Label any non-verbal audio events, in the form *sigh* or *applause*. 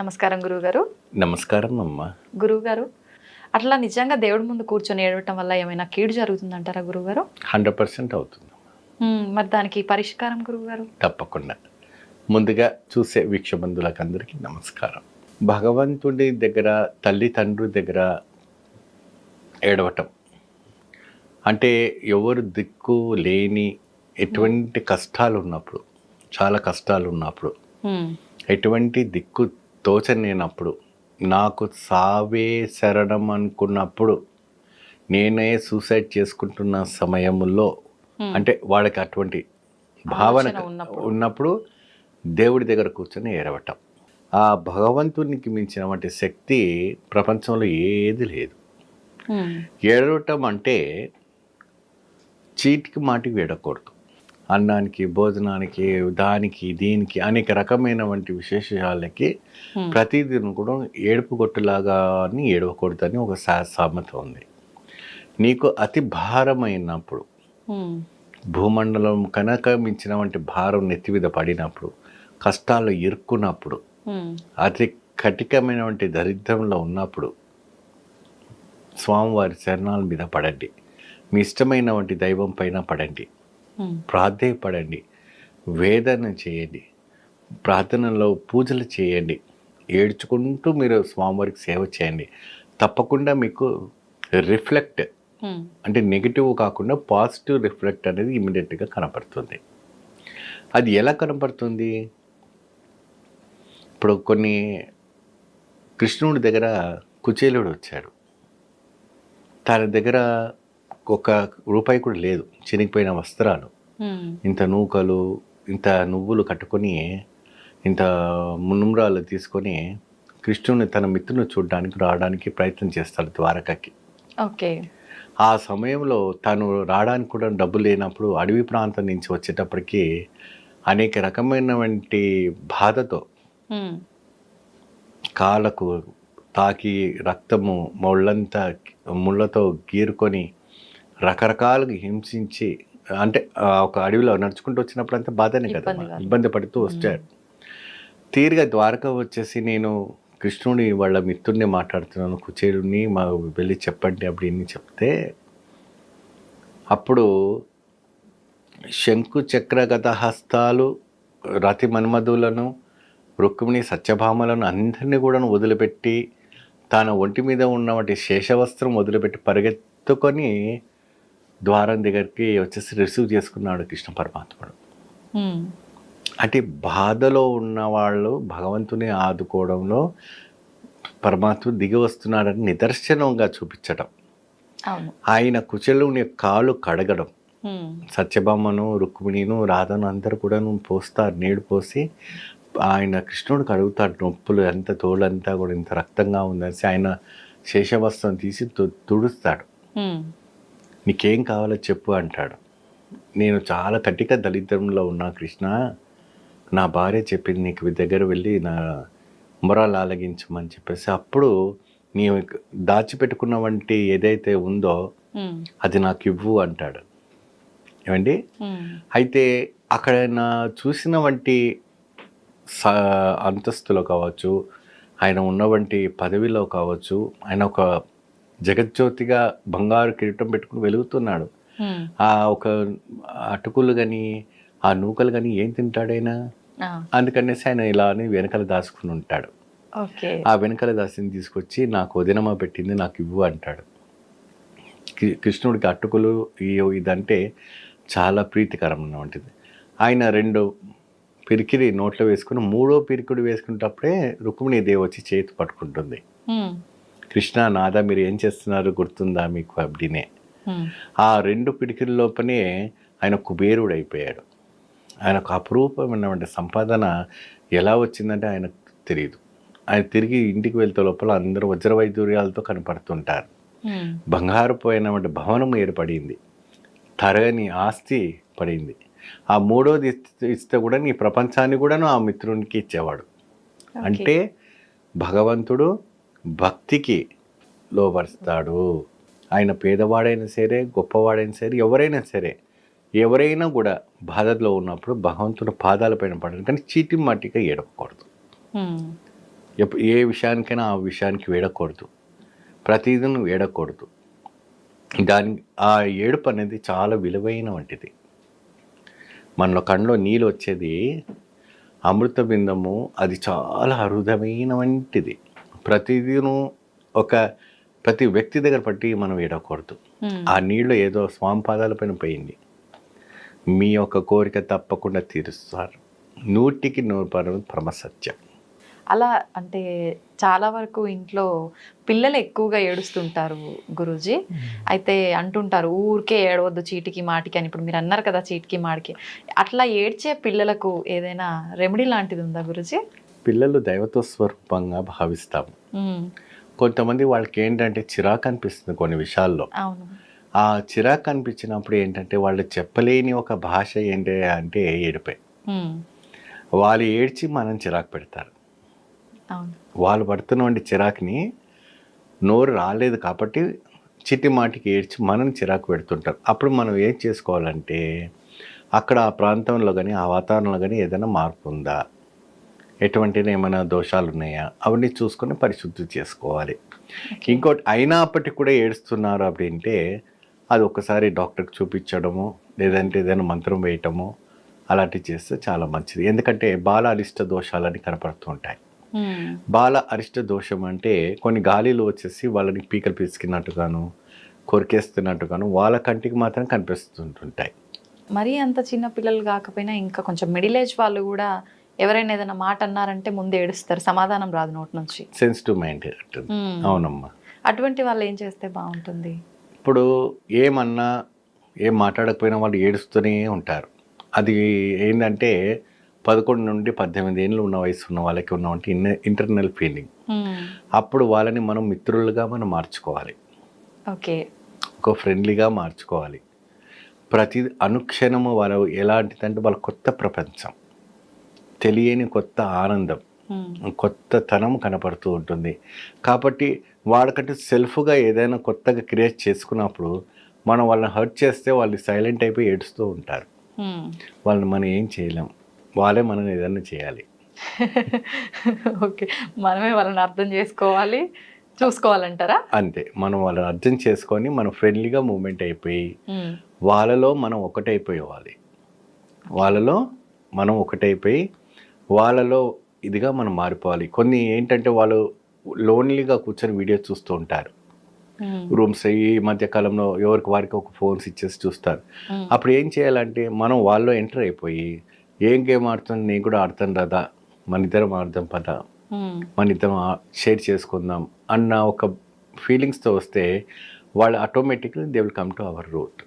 నమస్కారం గురువుగారు. నమస్కారం అమ్మ. గురువుగారు అట్లా నిజంగా దేవుడి ముందు కూర్చొని ఏడవటం వల్ల ఏమైనా కీడు జరుగుతుందంటారా గురువుగారు? హండ్రెడ్ పర్సెంట్ అవుతుంది. మరి దానికి పరిష్కారం గురువుగారు? తప్పకుండా. ముందుగా చూసే వీక్షబంధులకు అందరికీ నమస్కారం. భగవంతుడి దగ్గర తల్లిదండ్రుల దగ్గర ఏడవటం. అంటే ఎవరు దిక్కు లేని ఎటువంటి కష్టాలు ఉన్నప్పుడు చాలా కష్టాలు ఉన్నప్పుడు ఎటువంటి దిక్కు తోచలేనప్పుడు నాకు సావే శరణం అనుకున్నప్పుడు నేనే సూసైడ్ చేసుకుంటున్న సమయంలో. అంటే వాడికి అటువంటి భావన ఉన్నప్పుడు. దేవుడి దగ్గర కూర్చొని ఏడవటం ఆ భగవంతునికి మించినటువంటి శక్తి ప్రపంచంలో ఏది లేదు ఏడవటం అంటే చీటికి మాటికి ఏడకూడదు అన్నానికి భోజనానికి దానికి దీనికి అనేక రకమైనటువంటి విశేషాలకి మ్మ్. ప్రతిదిన కూడా ఏడుపు కొట్టులాగా అని ఏడవకూడదని ఒక సామెత ఉంది. నీకు అతి భారమైనప్పుడు భూమండలం కనుక మించినటువంటి భారం నెత్తి మీద పడినప్పుడు కష్టాలు ఇరుక్కున్నప్పుడు అతి కఠికమైనటువంటి దరిద్రంలో ఉన్నప్పుడు స్వామివారి చరణాల మీద పడండి. మీ ఇష్టమైనటువంటి దైవం పైన పడండి. ప్రాధేయపడండి వేదన చేయండి. ప్రార్థనలో పూజలు చేయండి. ఏడ్చుకుంటూ మీరు స్వామివారికి సేవ చేయండి. తప్పకుండా మీకు రిఫ్లెక్ట్ అంటే నెగిటివ్ కాకుండా పాజిటివ్ రిఫ్లెక్ట్ అనేది ఇమీడియట్గా కనపడుతుంది. అది ఎలా కనపడుతుంది? ఇప్పుడు కొన్ని కృష్ణుడి దగ్గర కుచేలుడు వచ్చాడు. తన దగ్గర ఒక రూపాయి కూడా లేదు. చినిగిపోయిన వస్త్రాలు. ఇంత నూకలు ఇంత నువ్వులు కట్టుకొని ఇంత మునుమ్రాలు తీసుకొని కృష్ణుని తన మిత్రుని చూడడానికి రావడానికి ప్రయత్నం చేస్తాడు ద్వారకకి. ఓకే. ఆ సమయంలో తను రావడానికి కూడా డబ్బు లేనప్పుడు అడవి ప్రాంతం నుంచి వచ్చేటప్పటికి అనేక రకమైనటువంటి బాధతో కాళ్ళకు తాకి రక్తము ముళ్ళంతా ముళ్ళతో గీరుకొని రకరకాలుగా హింసించి అంటే ఆ ఒక అడవిలో నడుచుకుంటూ వచ్చినప్పుడు అంతా బాధనే కదా ఇబ్బందిగా. ఇబ్బంది పడుతూ వచ్చాడు తీరిగా ద్వారక వచ్చేసి నేను కృష్ణుని వాళ్ళ మిత్రుడిని మాట్లాడుతున్నాను కుచేరుని మా వెళ్ళి చెప్పండి அப்படின்னு చెప్తే అప్పుడు శంకు చక్రగత హస్తాలు రతి మన్మధులను రుక్మిణి సత్యభామలను అందరినీ కూడా వదిలిపెట్టి తన ఒంటి మీద ఉన్నటువంటి శేషవస్త్రం వదిలిపెట్టి పరిగెత్తుకొని ద్వారం దగ్గరికి వచ్చేసి రిసీవ్ చేసుకున్నాడు కృష్ణ పరమాత్ముడు. అంటే బాధలో ఉన్న వాళ్ళు భగవంతుని ఆదుకోవడంలో పరమాత్ముడు దిగి వస్తున్నాడని నిదర్శనంగా చూపించడం. ఆయన కుచలుని కాలు కడగడం. సత్యభామను రుక్మిణిను రాధను అందరూ కూడా పోస్తారు నీడు పోసి ఆయన కృష్ణుడికి అడుగుతాడు నొప్పులు ఎంత తోలంతా కూడా ఇంత రక్తంగా ఉందనేసి ఆయన శేషవస్త్రం తీసి తుడుస్తాడు. నీకేం కావాలో చెప్పు అంటాడు. నేను చాలా కటిక దళిద్రంలో ఉన్నా కృష్ణ. నా భార్య చెప్పింది నీకు దగ్గర వెళ్ళి నా మొరాలు ఆలగించమని చెప్పేసి అప్పుడు నీ దాచిపెట్టుకున్న వంటి ఏదైతే ఉందో అది నాకు ఇవ్వు అంటాడు. ఏమండి? అయితే అక్కడ నా చూసిన వంటి స అంతస్తులో కావచ్చు ఆయన ఉన్నవంటి పదవిలో కావచ్చు ఆయన ఒక జగజ్యోతిగా బంగారు కిరీటం పెట్టుకుని వెలుగుతున్నాడు. ఆ ఒక అటుకులు కానీ ఆ నూకలు కానీ ఏం తింటాడైనా అందుకనేసి ఆయన ఇలా అని వెనకాల దాచుకుని ఉంటాడు. ఆ వెనకాల దాసిని తీసుకొచ్చి నాకు వదినమా పెట్టింది నాకు ఇవ్వు అంటాడు. కృష్ణుడికి అటుకులు ఇదంటే చాలా ప్రీతికరమైనటువంటిది ఆయన రెండు పిరికిరి నోట్లో వేసుకుని మూడో పిరికిడి వేసుకునేటప్పుడే రుక్మిణీదేవి వచ్చి చేతి పట్టుకుంటుంది. కృష్ణ నాదా మీరు ఏం చేస్తున్నారు? గుర్తుందా మీకు అబ్డినే ఆ రెండు పిడికిల లోపనే ఆయన కుబేరుడు అయిపోయాడు ఆయనకు అపురూపమైనటువంటి సంపాదన ఎలా వచ్చిందంటే ఆయనకు తెలియదు ఆయన తిరిగి ఇంటికి వెళ్తే లోపల అందరూ వజ్ర వైదూర్యాలతో కనపడుతుంటారు. బంగారు పోయినటువంటి భవనం ఏర్పడింది. తరగని ఆస్తి పడింది. ఆ మూడోది ఇస్తే- ఇస్తే కూడా నీ ప్రపంచాన్ని కూడాను ఆ మిత్రునికి ఇచ్చేవాడు. అంటే భగవంతుడు భక్తికి లోపరుస్తాడు ఆయన పేదవాడైనా సరే గొప్పవాడైనా సరే ఎవరైనా సరే ఎవరైనా కూడా బాధలో ఉన్నప్పుడు భగవంతుడు పాదాలపైన పడాలి కానీ చీటి మట్టిగా ఏడవకూడదు. ఏ విషయానికైనా ఆ విషయానికి వేడకూడదు. ప్రతిదీ నువ్వు ఏడకూడదు. దాని ఆ ఏడుపు అనేది చాలా విలువైన వంటిది. మనలో కళ్ళలో నీళ్ళు వచ్చేది అమృత బిందము అది చాలా అరుదమైన వంటిది. ప్రతిదీను ఒక ప్రతి వ్యక్తి దగ్గర పట్టి మనం ఏడకూడదు ఉమ్. ఆ నీళ్ళు ఏదో స్వామి పాదాల పైన పోయింది. మీ యొక్క కోరిక తప్పకుండా తీరుస్తారు. నూటికి నూరు పర్వం పరమసత్యం అలా అంటే చాలా వరకు ఇంట్లో పిల్లలు ఎక్కువగా ఏడుస్తుంటారు గురూజీ. అయితే అంటుంటారు ఊరికే ఏడవద్దు చీటికి మాటికి అని. ఇప్పుడు మీరు అన్నారు కదా చీటికి మాటికి. అట్లా ఏడ్చే పిల్లలకు ఏదైనా రెమెడీ లాంటిది ఉందా గురూజీ? పిల్లలు దైవత్వ స్వరూపంగా భావిస్తాము. కొంతమంది వాళ్ళకి ఏంటంటే చిరాకు అనిపిస్తుంది కొన్ని విషయాల్లో. ఆ చిరాకు అనిపించినప్పుడు ఏంటంటే వాళ్ళు చెప్పలేని ఒక భాష ఏంటి అంటే ఏడిపే. వాళ్ళు ఏడ్చి మనం చిరాకు పెడతారు. వాళ్ళు పడుతున్నటువంటి చిరాకుని నోరు రాలేదు కాబట్టి చిట్టి మాటికి ఏడ్చి మనం చిరాకు పెడుతుంటారు అప్పుడు మనం ఏం చేసుకోవాలంటే అక్కడ ఆ ప్రాంతంలో కానీ ఆ వాతావరణంలో కానీ ఏదైనా మార్పు ఉందా? ఎటువంటిది ఏమైనా దోషాలు ఉన్నాయా అవన్నీ చూసుకొని పరిశుద్ధి చేసుకోవాలి. ఇంకోటి అయినప్పటికీ కూడా ఏడుస్తున్నారు అంటే అది ఒకసారి డాక్టర్కి చూపించడము లేదంటే ఏదైనా మంత్రం వేయటము అలాంటివి చేస్తే చాలా మంచిది. ఎందుకంటే బాల అరిష్ట దోషాలని కనపడుతుంటాయి hmm. బాల అరిష్ట దోషం అంటే కొన్ని గాలిలో వచ్చేసి వాళ్ళని పీకలు పీసుకున్నట్టుగాను కొరికేస్తున్నట్టుగాను వాళ్ళ కంటికి మాత్రం కనిపిస్తుంటుంటాయి. మరీ అంత చిన్న పిల్లలు కాకపోయినా ఇంకా కొంచెం మిడిల్ ఏజ్ వాళ్ళు కూడా ఎవరైనా ఏదైనా మాట అన్నారంటే ముందు ఏడుస్తారు. సమాధానం రాదు నోటి నుంచి. సెన్సిటివ్ మైండ్ ఉమ్, అవునమ్మా. అటువంటి వాళ్ళు ఏం చేస్తే బాగుంటుంది? ఇప్పుడు ఏమన్నా ఏం మాట్లాడకపోయినా వాళ్ళు ఏడుస్తూనే ఉంటారు. అది ఏంటంటే పదకొండు నుండి పద్దెనిమిది ఏళ్ళు ఉన్న వయసు ఉన్న వాళ్ళకి ఉన్నవంటి ఇన్న ఇంటర్నల్ ఫీలింగ్ అప్పుడు వాళ్ళని మనం మిత్రులుగా మనం మార్చుకోవాలి. ఓకే. ఒక ఫ్రెండ్లీగా మార్చుకోవాలి. ప్రతి అనుక్షణము వాళ్ళు ఎలాంటిదంటే వాళ్ళ కొత్త ప్రపంచం. తెలియని కొత్త ఆనందం కొత్త తనం కనపడుతూ ఉంటుంది. కాబట్టి వాళ్ళకంటే సెల్ఫ్గా ఏదైనా కొత్తగా క్రియేట్ చేసుకున్నప్పుడు మనం వాళ్ళని హర్ట్ చేస్తే వాళ్ళు సైలెంట్ అయిపోయి ఏడుస్తూ ఉంటారు. వాళ్ళని మనం ఏం చేయలేం. వాళ్ళే మనం ఏదైనా చేయాలి. *laughs* ఓకే. మనమే వాళ్ళని అర్థం చేసుకోవాలి చూసుకోవాలంటారా? అంతే. మనం వాళ్ళని అర్థం చేసుకొని మనం ఫ్రెండ్లీగా మూమెంట్ అయిపోయి వాళ్ళలో మనం ఒకటైపోవాలి వాళ్ళలో మనం ఒకటైపోయి వాళ్ళలో ఇదిగా మనం మారిపోవాలి. కొన్ని ఏంటంటే వాళ్ళు లోన్లీగా కూర్చొని వీడియో చూస్తూ ఉంటారు. రూమ్స్ ఈ మధ్య కాలంలో ఎవరికి వారికి ఒక ఫోన్స్ ఇచ్చేసి చూస్తారు. అప్పుడు ఏం చేయాలంటే మనం వాళ్ళలో ఎంటర్ అయిపోయి ఏం గేమ్ ఆడుతుంది నేను కూడా ఆడతాను కదా మన ఇద్దరం ఆడదాం పద. మన ఇద్దరం షేర్ చేసుకుందాం అన్న ఒక ఫీలింగ్స్తో వస్తే వాళ్ళు automatically they will come to our route.